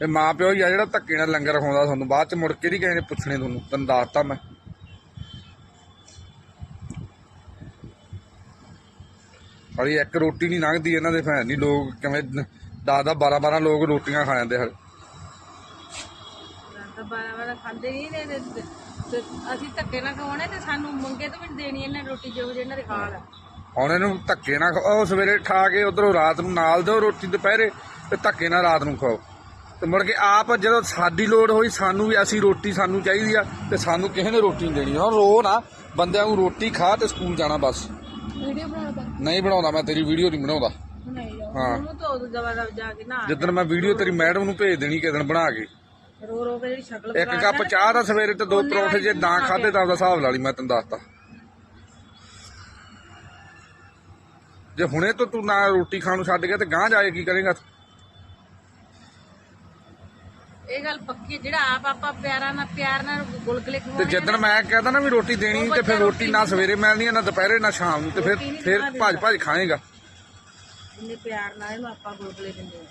ਇਹ ਮਾਂ ਪਿਓ ਹੀ ਆ ਜਿਹੜਾ ਧੱਕੇ ਨਾਲ ਲੰਗਰ ਖਾਉਂਦਾ ਤੁਹਾਨੂੰ ਬਾਅਦ ਚ ਮੁੜ ਕੇ ਨਹੀਂ ਕਿਸੇ ਨੇ ਪੁੱਛਣੇ ਤੁਹਾਨੂੰ ਤੈਨੂੰ ਦੱਸਤਾ ਮੈਂ। ਸਾਲੀ ਇੱਕ ਰੋਟੀ ਨਹੀਂ ਲੰਘਦੀ ਇਹਨਾਂ ਦੇ ਭੈਣ ਨਹੀਂ ਲੋਕ ਕਿਵੇਂ 10 10 12 12 ਲੋਕ ਰੋਟੀਆਂ ਖਾ ਜਾਂਦੇ ਹਰ। ਤਾਂ ਬਾਰਾਂ ਵਾਰ ਖਾਂਦੇ ਨਹੀਂ ਨੇ ਤੇ- ਤੇ ਅਸੀਂ ਧੱਕੇ ਨਾਲ ਖਵਾਉਣੇ ਤੇ ਸਾਨੂੰ ਮੰਗੇ ਤੋਂ ਵੀ ਦੇਣੀ ਇਹਨਾਂ ਰੋਟੀ ਜੋ ਜਿਹਨਾਂ ਦੇ ਆ ਹੁਣ ਇਹਨੂੰ ਧੱਕੇ ਨਾਲ ਖਾ- ਉਹ ਸਵੇਰੇ ਠਾ ਕੇ ਉਧਰੋਂ ਰਾਤ ਨੂੰ ਨਾਲ ਦਿਓ ਰੋਟੀ ਦੁਪਹਿਰੇ ਤੇ ਧੱਕੇ ਨਾਲ ਰਾਤ ਨੂੰ ਖਾਓ ਤੇ ਮੁੜ ਕੇ ਆਪ ਜਦੋਂ ਸਾਡੀ ਲੋੜ ਹੋਈ ਸਾਨੂੰ ਵੀ ਅਸੀਂ ਰੋਟੀ ਸਾਨੂੰ ਚਾਹੀਦੀ ਆ ਤੇ ਸਾਨੂੰ ਕਿਸੇ ਨੇ ਰੋਟੀ ਨਹੀਂ ਦੇਣੀ। ਹੁਣ ਰੋ ਨਾ ਬੰਦਿਆਂ ਨੂੰ ਰੋਟੀ ਖਾ ਤੇ ਸਕੂਲ ਜਾਣਾ ਬਸ। ਵੀਡੀਓ ਬਣਾਉਂਦਾ ਨਹੀਂ ਬਣਾਉਂਦਾ ਮੈਂ ਤੇਰੀ ਵੀਡੀਓ ਨਹੀਂ ਬਣਾਉਂਦਾ। ਨਹੀਂ ਹਾਂ। ਉਹਨੂੰ ਤਾਂ ਉਦੋਂ ਦਵਾ ਦਵ ਜਾ ਕੇ ਨਾ ਜਿੱਦਣ ਮੈਂ ਵੀਡੀਓ ਤੇਰੀ ਮੈਡਮ ਨੂੰ ਭੇਜ ਦੇਣੀ ਕਿਸੇ ਦਿਨ ਬਣਾ ਕੇ। ਰੋ ਰੋ ਕੇ ਜਿਹੜੀ ਸ਼ਕਲ ਇੱਕ ਕੱਪ ਚਾਹ ਦਾ ਸਵੇਰੇ ਤੇ ਦੋ ਪਰੌਂਠੇ ਜੇ ਨਾ ਖਾਦੇ ਤਾਂ ਉਹਦਾ ਹਿਸਾਬ ਲਾ ਲਈ ਮੈਂ ਤੈਨੂੰ ਦੱਸਤਾ। ਜੇ ਹੁਣੇ ਤੋਂ ਤੂੰ ਨਾ ਰੋਟੀ ਖਾਣ ਨੂੰ ਛੱਡ ਗਿਆ ਤੇ ਗਾਂ ਜਾ ਕੇ ਕੀ ਕਰੇਗਾ? ਇਹ ਗੱਲ ਪੱਕੀ ਹੈ, ਜਿਹੜਾ ਆਪ ਆਪਾਂ ਪਿਆਰਾਂ ਨਾਲ ਪਿਆਰ ਨਾਲ ਗੁਲਗੁਲੇ ਤੇ ਖਵਾਉਣੇ ਜਿੱਦਣ ਮੈਂ ਕਹਿੰਦਾ ਨਾ ਵੀ ਰੋਟੀ ਦੇਣੀ ਤੇ ਫਿਰ ਰੋਟੀ ਨਾ ਸਵੇਰੇ ਮਿਲਣੀ ਨਾ ਦੁਪਹਿਰੇ ਨਾ ਸ਼ਾਮ ਨੂੰ ਤੇ ਫਿਰ ਫਿਰ ਭੱਜ ਭੱਜ ਖਾਏਗਾ। ਜਿੰਨੇ ਪਿਆਰ ਨਾਲ ਇਹਨੂੰ ਆਪਾਂ ਗੁਲਗੁਲੇ ਦਿੰਦੇ ਆ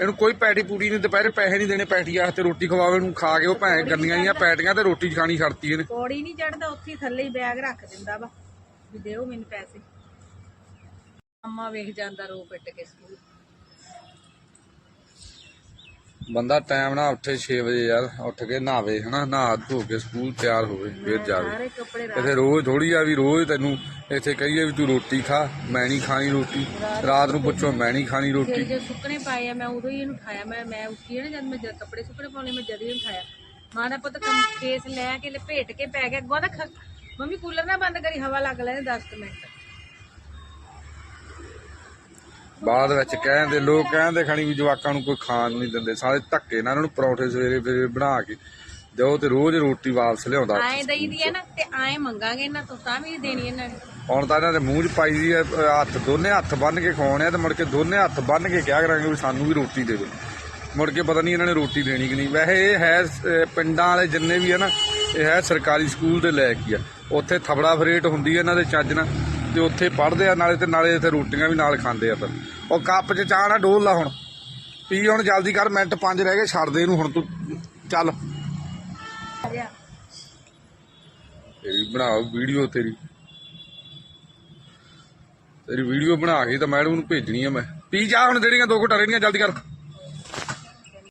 ਇਹਨੂੰ ਕੋਈ ਪੈਟੀ ਪੂਰੀ ਨਹੀਂ ਦੁਪਹਿਰੇ ਪੈਸੇ ਨਹੀਂ ਦੇਣੇ ਪੈਟੀ ਵਾਸਤੇ ਰੋਟੀ ਖਵਾਵੇ ਨੂੰ ਖਾ ਕੇ ਉਹ ਭੈਣ ਗੰਦੀਆਂ ਜੀਆਂ ਪੈਟੀਆਂ ਤੇ ਰੋਟੀ ਖਾਣੀ ਛੱਡਤੀ ਇਹਨੇ। ਪੌੜੀ ਨਹੀਂ ਚੜਦਾ ਉੱਥੇ ਹੀ ਥੱਲੇ ਹੀ ਬੈਗ ਰੱਖ ਦਿੰਦਾ ਵਾ ਵੀ ਦਿਓ ਮੈਨੂੰ ਪੈਸੇ। ਅੰਮਾ ਵੇਖ ਜਾਂਦਾ ਰੋ ਪਿੱਟ ਕੇ ਸਕੂਲ। ਬੰਦਾ ਟਾਈਮ ਨਾਲ ਉੱਠੇ 6 ਵਜੇ ਯਾਰ ਉੱਠ ਕੇ ਨਹਾਵੇ ਹਨਾ ਨਹਾ ਧੋ ਕੇ ਸਕੂਲ ਤਿਆਰ ਹੋਵੇ ਫਿਰ ਜਾਵੇ। ਇੱਥੇ ਰੋਜ਼ ਥੋੜੀ ਆ ਵੀ ਰੋਜ਼ ਤੈਨੂੰ ਇੱਥੇ ਕਹੀਏ ਵੀ ਤੂੰ ਰੋਟੀ ਖਾ ਮੈਂ ਨਹੀਂ ਖਾਣੀ ਰੋਟੀ। ਰਾਤ ਨੂੰ ਪੁੱਛੋ ਮੈਂ ਨਹੀਂ ਖਾਣੀ ਰੋਟੀ। ਜੇ ਸੁੱਕਣੇ ਪਾਏ ਆ ਮੈਂ ਉਦੋਂ ਹੀ ਇਹਨੂੰ ਉਠਾਇਆ ਮੈਂ ਮੈਂ ਉੱਠੀ ਨਾ ਜਦ ਮੈਂ ਜਦ ਕੱਪੜੇ ਸੁੱਕਣੇ ਪਾਉਣੇ ਮੈਂ ਜਦ ਹੀ ਉਠਾਇਆ। ਮਾਂ ਦਾ ਪੁੱਤ ਕੰਮ ਕੇਸ ਲੈ ਕੇ ਲਪੇਟ ਕੇ ਪੈ ਗਿਆ ਗੋਦਾ ਮੰਮੀ ਕੂਲਰ ਨਾ ਬੰਦ ਕਰੀ ਹਵਾ ਲੱਗ ਲੈਣੇ 10 ਮਿੰਟ। ਬਾਅਦ ਵਿੱਚ ਕਹਿੰਦੇ ਲੋਕ ਕਹਿੰਦੇ ਖਣੀ ਵੀ ਜਵਾਕਾਂ ਨੂੰ ਕੋਈ ਖਾਣ ਨੂੰ ਨਹੀਂ ਦਿੰਦੇ ਸਾਰੇ ਧੱਕੇ ਨਾਲ ਉਹਨਾਂ ਨੂੰ ਪਰੌਂਠੇ ਸਵੇਰੇ ਸਵੇਰੇ ਬਣਾ ਕੇ ਦਿਓ ਤੇ ਰੋਜ਼ ਰੋਟੀ ਵਾਪਸ ਲਿਆਉਂਦਾ। ਆਏ ਦਈ ਦੀ ਹੈ ਨਾ ਤੇ ਆਏ ਮੰਗਾਂਗੇ ਇਹਨਾਂ ਤੋਂ ਤਾਂ ਵੀ ਨੀ ਦੇਣੀ ਇਹਨਾਂ ਨੇ। ਹੁਣ ਤਾਂ ਇਹਨਾਂ ਦੇ ਮੂੰਹ 'ਚ ਪਾਈ ਦੀ ਹੈ, ਹੱਥ ਦੋਨੇ ਹੱਥ ਬੰਨ ਕੇ ਖਵਾਉਣੇ ਆ ਤੇ ਮੁੜ ਕੇ ਦੋਨੇ ਹੱਥ ਬੰਨ ਕੇ ਕਿਹਾ ਕਰਾਂਗੇ ਵੀ ਸਾਨੂੰ ਵੀ ਰੋਟੀ ਦੇ ਦਿਓ। ਮੁੜ ਕੇ ਪਤਾ ਨਹੀਂ ਇਹਨਾਂ ਨੇ ਰੋਟੀ ਦੇਣੀ ਕਿ ਨਹੀਂ। ਵੈਸੇ ਇਹ ਹੈ ਪਿੰਡਾਂ ਵਾਲੇ ਜਿੰਨੇ ਵੀ ਹੈ ਨਾ ਇਹ ਹੈ ਸਰਕਾਰੀ ਸਕੂਲ ਦੇ ਲੈ ਕੇ ਆ। ਉੱਥੇ ਥਬੜਾ ਫਰੇਟ ਹੁੰਦੀ ਹੈ ਇਹਨਾਂ ਦੇ ਚੱਜ ਨਾਲ ਤੇ ਉੱਥੇ ਪੜ੍ਹਦੇ ਆ ਨਾਲੇ ਤੇ ਨਾਲੇ ਇੱਥੇ ਰੋਟੀਆਂ ਵੀ ਨਾਲ ਖਾਂਦੇ ਆ ਫਿਰ। ਉਹ ਕੱਪ 'ਚ ਚਾਹ ਨਾ ਡੋਲ ਲਾ ਹੁਣ। ਪੀ ਹੁਣ ਜਲਦੀ ਕਰ, ਮਿੰਟ ਪੰਜ ਰਹਿ ਗਏ, ਛੱਡ ਦੇ ਇਹਨੂੰ ਹੁਣ ਤੂੰ। ਚੱਲ। ਤੇਰੀ ਬਣਾਓ ਵੀਡੀਓ ਤੇਰੀ। ਤੇਰੀ ਵੀਡੀਓ ਬਣਾ ਕੇ ਤਾਂ ਮੈਡਮ ਨੂੰ ਭੇਜਣੀ ਆ ਮੈਂ। ਪੀ ਜਾ ਹੁਣ ਜਿਹੜੀਆਂ ਦੋ ਘਟਾ ਰਹਿਣੀਆਂ ਜਲਦੀ ਕਰ।